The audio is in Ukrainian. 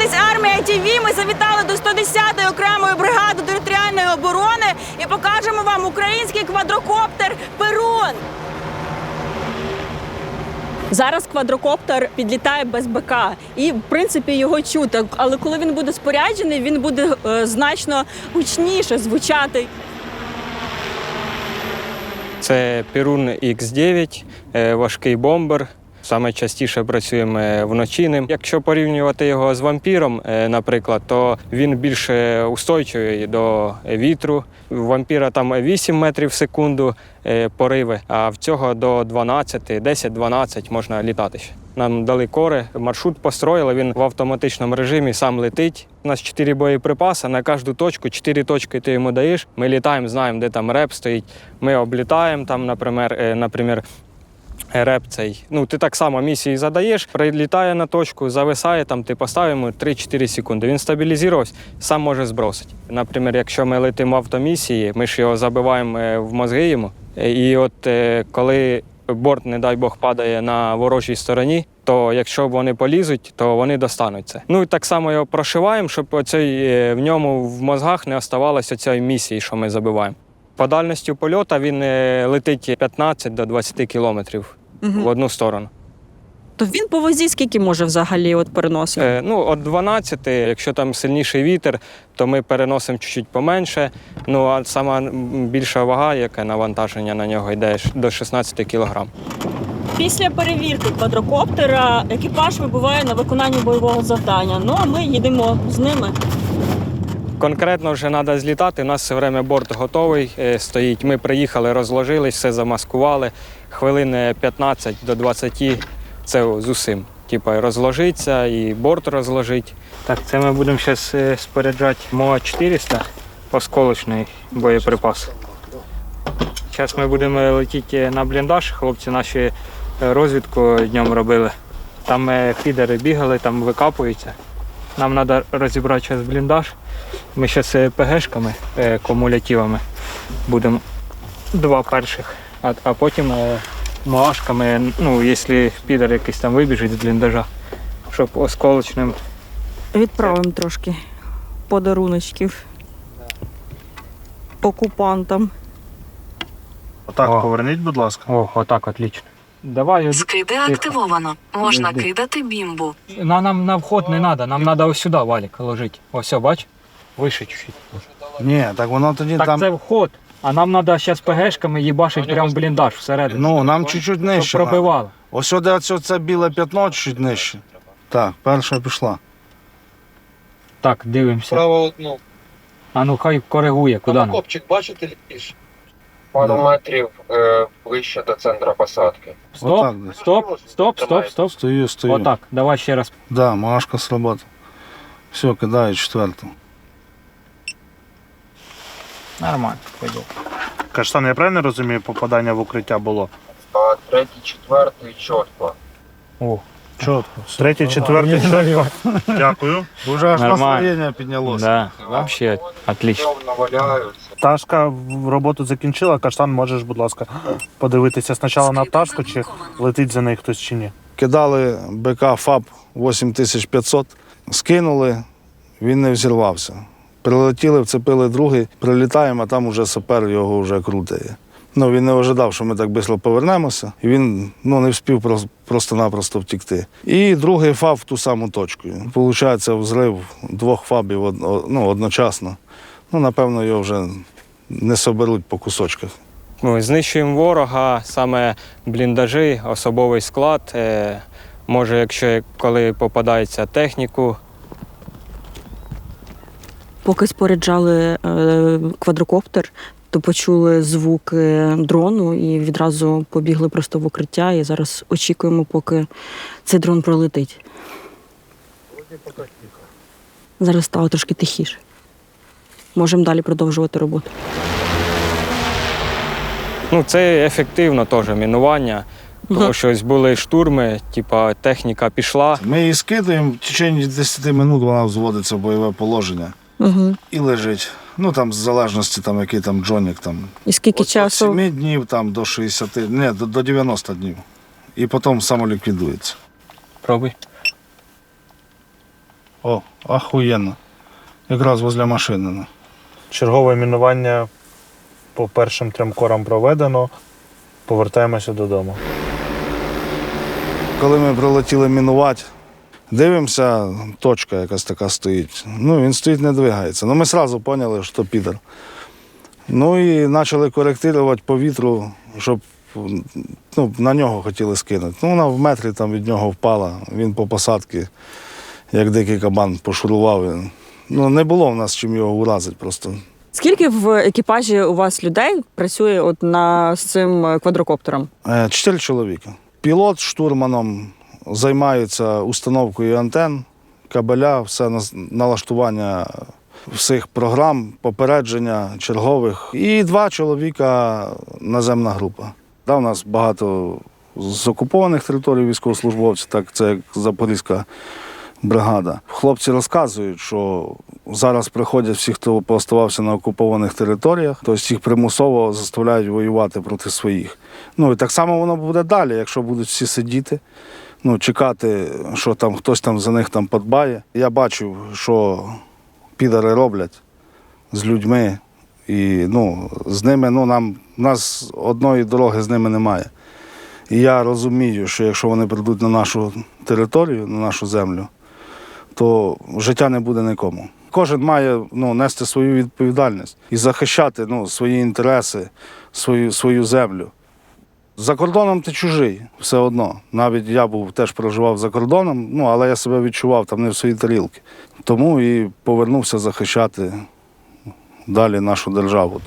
дивитесь армія ТВ. Ми завітали до 110-ї окремої бригади територіальної оборони і покажемо вам український квадрокоптер Перун. Зараз квадрокоптер підлітає без БК, і в принципі його чути. Але коли він буде споряджений, він буде е, значно гучніше звучати. Це Перун X9, е, важкий бомбер. Саме частіше працюємо е, вночі ним. Якщо порівнювати його з вампіром, е, наприклад, то він більш е, устойчивий до вітру. У вампіра там 8 метрів в секунду е, пориви, а в цього до 12, 10-12 можна літати ще. Нам дали кори, маршрут построїли, він в автоматичному режимі сам летить. У нас 4 боєприпаси, на кожну точку, 4 точки ти йому даєш. Ми літаємо, знаємо, де там реп стоїть. Ми облітаємо там, наприклад, наприклад, реп цей. Ну, ти так само місії задаєш, прилітає на точку, зависає, там ти поставив йому 3-4 секунди. Він стабілізувався, сам може збросити. Наприклад, якщо ми летимо в автомісії, ми ж його забиваємо е, в мозги йому. І от е, коли борт, не дай Бог, падає на ворожій стороні, то якщо вони полізуть, то вони достануть це. Ну і так само його прошиваємо, щоб оцей, е, в ньому в мозгах не оставалося цієї місії, що ми забиваємо. По дальності польоту він летить 15 до 20 кілометрів в одну сторону. То він по вазі скільки може взагалі от переносити? Е, ну, от 12, якщо там сильніший вітер, то ми переносимо чуть-чуть поменше. Ну а сама більша вага, яке навантаження на нього йде до 16 кілограм. Після перевірки квадрокоптера екіпаж вибуває на виконання бойового завдання. Ну а ми їдемо з ними. Конкретно вже треба злітати. У нас все время борт готовий е, стоїть. Ми приїхали, розложились, все замаскували. Хвилин 15 до 20 це з усім. Типа розложиться і борт розложить. Так, це ми будемо зараз споряджати МОА 400 осколочний боєприпас. Зараз ми будемо летіти на бліндаж. Хлопці наші е, розвідку днем робили. Там е, підери бігали, там викапуються. Нам треба розібрати зараз бліндаж. Ми зараз ПГшками, е, кумулятивами будемо два перших, а, а потім е, МАшками, ну, якщо підер якийсь там вибіжить з бліндажа, щоб осколочним. Відправимо трошки подаруночків окупантам. Отак О. поверніть, будь ласка. О, отак, отлично. Давай, Скиди активовано. Можна кидати бімбу. на, нам на вход не треба, нам треба ось сюди валік ложити. Ось, бач? Вище чуть-чуть. Ні, так воно тоді Так там. це вход, а нам треба зараз ПГшками їбашити прямо в бліндаж всередину. Ну, нам чуть-чуть нижче. щоб пробивало. Ось сюди оце це біле п'ятно чуть нижче. Так, перша пішла. Так, дивимося. Право одну. А ну хай коригує, куди нам. Копчик бачите ліж? Пару метрів е, ближче до центра посадки. Стоп, Отак десь. стоп, стоп, стоп, стоп. Стою, стою. Отак, давай ще раз. Да, Машка сработала. Все, кидаю четверту. Нормально, пойду. Каштан, я правильно розумію, попадання в укриття було? А третій, четвертий чітко. О, Чітко. Третій, четвертий. Дякую. Уже аж Нормально. настроєння піднялося. да, вообще отлично. Пташка роботу закінчила. Каштан, можеш, будь ласка, подивитися спочатку на пташку, чи летить за нею хтось чи ні. Кидали БК ФАП 8500, скинули, він не взірвався. Прилетіли, вцепили другий, прилітаємо, а там уже сапер його вже крутає. Ну, він не ожидав, що ми так швидко повернемося, і він ну, не встиг просто-напросто втікти. І другий ФАБ ту саму точку. Получається, взрив двох фабів ну, одночасно. Ну, напевно, його вже не соберуть по кусочках. Ну, знищуємо ворога, саме бліндажі, особовий склад. Е, може, якщо коли попадається техніку, Поки споряджали е, квадрокоптер, то почули звуки дрону і відразу побігли просто в укриття. І зараз очікуємо, поки цей дрон пролетить. Зараз стало трошки тихіше. Можемо далі продовжувати роботу. ну це ефективно теж мінування. Тому що ось були штурми, типа техніка пішла. Ми її скидаємо, в течение 10 минут вона взводиться в бойове положення Угу. і лежить. Ну там в залежності, там, який там джонік там. І скільки От, від часу 7 днів там, до 60, ні, до, до 90 днів. І потім самоліквідується. Пробуй. О, ахуєнно. Якраз возле машини. ну. Чергове мінування по першим трьом корам проведено. Повертаємося додому. Коли ми прилетіли мінувати, дивимося, точка якась така стоїть. Ну, він стоїть, не двигається. Ну, ми одразу зрозуміли, що підер. Ну і почали коректувати по вітру, щоб ну, на нього хотіли скинути. Ну, вона в метрі там від нього впала. Він по посадці, як дикий кабан, пошурував. Ну, не було в нас чим його уразити просто. Скільки в екіпажі у вас людей працює от на з цим квадрокоптером? Е, Чотири чоловіка. Пілот штурманом займається установкою антен, кабеля, все налаштування всіх програм, попередження чергових. І два чоловіка наземна група. Да, у нас багато з окупованих територій військовослужбовців, так це як Запорізька бригада. Хлопці розказують, що зараз приходять всі, хто пооставався на окупованих територіях, тобто їх примусово заставляють воювати проти своїх. Ну і так само воно буде далі, якщо будуть всі сидіти, ну, чекати, що там хтось там за них там подбає. Я бачив, що підари роблять з людьми. І ну, з ними, ну, нам, нас одної дороги з ними немає. І я розумію, що якщо вони прийдуть на нашу територію, на нашу землю, то життя не буде нікому. Кожен має ну, нести свою відповідальність і захищати ну, свої інтереси, свою, свою землю. За кордоном ти чужий, все одно. Навіть я був теж проживав за кордоном, ну, але я себе відчував там не в своїй тарілці. Тому і повернувся захищати далі нашу державу.